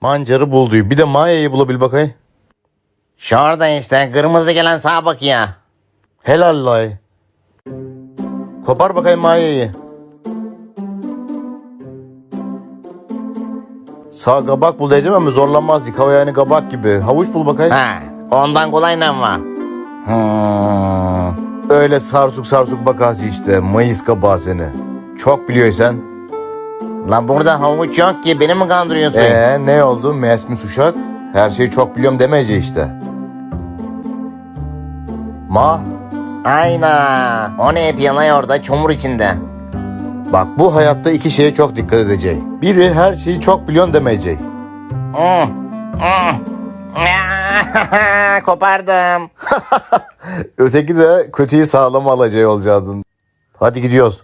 Mancarı buldu. Bir de Maya'yı bulabil bakay. Şurada işte kırmızı gelen sağa bak ya. Helal lay. Kopar bakayım Maya'yı. Sağ kabak bul diyeceğim ama zorlanmaz. Hava yani kabak gibi. Havuç bul bakayım. Ha, ondan kolay ne var? Hmm. Öyle sarsuk sarsuk bakası işte. Mayıs kabağı seni. Çok biliyorsan. Lan burada havuç yok ki beni mi kandırıyorsun? Ee ne oldu? Mesmis uşak. Her şeyi çok biliyorum demeyece işte. Ma Ayna. O ne yapıyor lan orada çamur içinde? bak bu hayatta iki şeye çok dikkat edecek. Biri her şeyi çok biliyorsun demeyecek. Hmm, hmm. Kopardım. Öteki de kötüyü sağlam alacağı olacaktın. Hadi gidiyoruz.